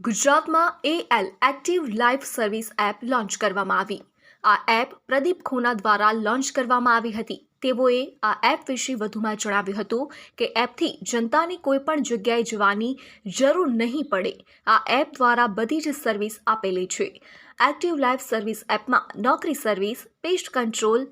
ગુજરાતમાં AL active life service app launch કરવામાં આવી. આ એપ પ્રદીપ ખોના દ્વારા લોન્ચ કરવામાં આવી હતી. તેઓએ આ એપ વિશે વધુમાં જણાવ્યું હતું કે એપથી જનતાને કોઈપણ જગ્યાએ જવાની જરૂર નહીં પડે. આ એપ દ્વારા બધી જ સર્વિસ આપેલી છે. એક્ટિવ લાઈફ સર્વિસ એપમાં નોકરી service pest control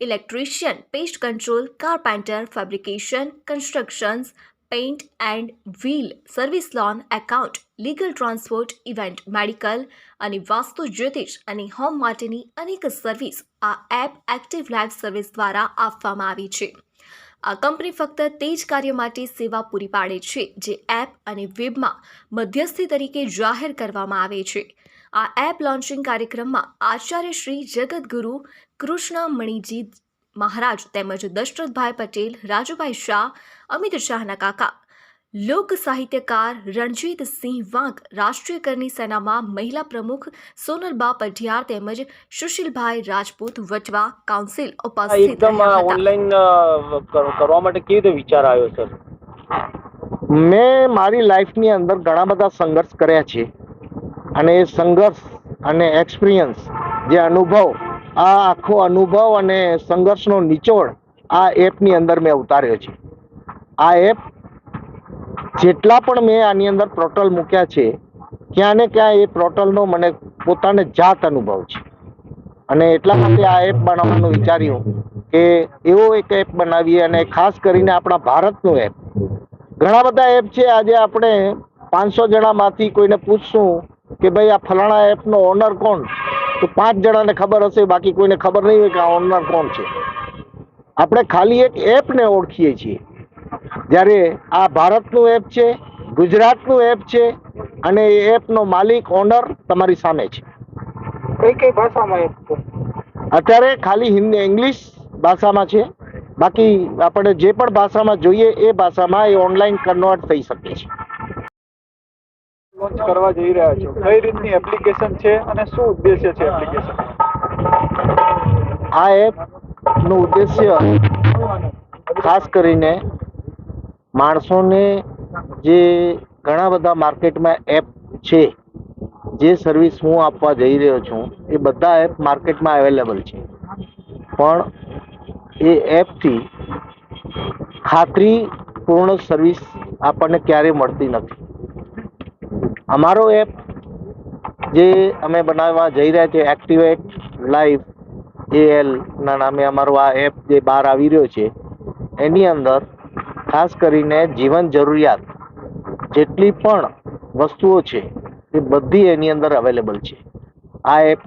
electrician pest control carpenter fabrication constructions paint and wheel service loan account legal transport event medical અને વાસ્તુ જ્યોતિષ અને હોમ માટેની અનેક સર્વિસ આ એપ એક્ટિવ લાઈફ સર્વિસ દ્વારા આપવામાં આવી છે. આ કંપની ફક્ત તે જ કાર્ય માટે સેવા પૂરી પાડે છે જે એપ અને વેબમાં મધ્યસ્થી તરીકે જાહેર કરવામાં આવે છે. આ એપ લોન્ચિંગ કાર્યક્રમમાં આચાર્ય શ્રી જગદગુરુ કૃષ્ણ મણિજી મહારાજ તેમજ દશરથભાઈ પટેલ રાજુભાઈ શાહ અમિત શાહના કાકા. લોક સાહિત્યકાર રણજીતસિંહ વાંક રાષ્ટ્રીય કરની સેનામાં મહિલા પ્રમુખ સોનલબા પઢિયાર તેમજ સુશીલભાઈ રાજપૂત વટવા કાઉન્સિલ ઉપસ્થિત એકદમ ઓનલાઈન કરવા માટે કેવી રીતે વિચાર આવ્યો સર? મેં મારી લાઈફની અંદર ઘણા બધા સંઘર્ષ કર્યા છે. અને એ સંઘર્ષ અને એક્સપિરિયન્સ જે અનુભવ આ આખો અનુભવ અને સંઘર્ષનો નિચોડ આ એપની અંદર મેં ઉતાર્યો છે. આ એપ જેટલા પણ મેં આની અંદર પ્રોટલ મૂક્યા છે ક્યાં ને ક્યાં એ પ્રોટલનો મને પોતાને જાત અનુભવ છે. અને એટલા માટે આ એપ બનાવવાનું વિચાર્યું કે એવો એક એપ બનાવીએ અને ખાસ કરીને આપણા ભારતનું એપ. ઘણા બધા એપ છે, આજે આપણે પાંચસો જણામાંથી કોઈને પૂછશું કે ભાઈ આ ફલાણા એપનો ઓનર કોણ? તો પાંચ જણાને ખબર હશે બાકી કોઈને ખબર નહીં હોય કે આ ઓનર કોણ છે. આપણે ખાલી એક એપને ઓળખીએ છીએ. જ્યારે આ ભારતનું એપ છે ગુજરાતનું એપ છે અને એ એપનો માલિક ઓનર તમારી સામે છે. કઈ કઈ ભાષામાં એપ છે? અત્યારે ખાલી હિન્દી ઇંગ્લિશ ભાષામાં છે. બાકી આપણે જે પણ ભાષામાં જોઈએ એ ભાષામાં એ ઓનલાઈન કન્વર્ટ થઈ શકે છે. લોન્ચ કરવા જઈ રહ્યા છો? કઈ રીતની એપ્લિકેશન છે અને શું ઉદ્દેશ્ય છે એપ્લિકેશન આ એપનો ઉદ્દેશ્ય ખાસ કરીને માણસોને જે ઘણા બધા માર્કેટમાં એપ છે, જે સર્વિસ હું આપવા જઈ રહ્યો છું, એ બધા એપ માર્કેટમાં અવેલેબલ છે. પણ એ એપથી ખાતરીપૂર્ણ સર્વિસ આપણને ક્યારેય મળતી નથી. અમારો એપ જે અમે બનાવવા જઈ રહ્યા છે એક્ટિવેટ લાઈવ એએલ ના નામે અમારો આ એપ જે બહાર આવી રહ્યો છે, એની અંદર ખાસ કરીને જીવન જરૂરિયાત જેટલી પણ વસ્તુઓ છે, એ બધી એની અંદર અવેલેબલ છે. આ એપ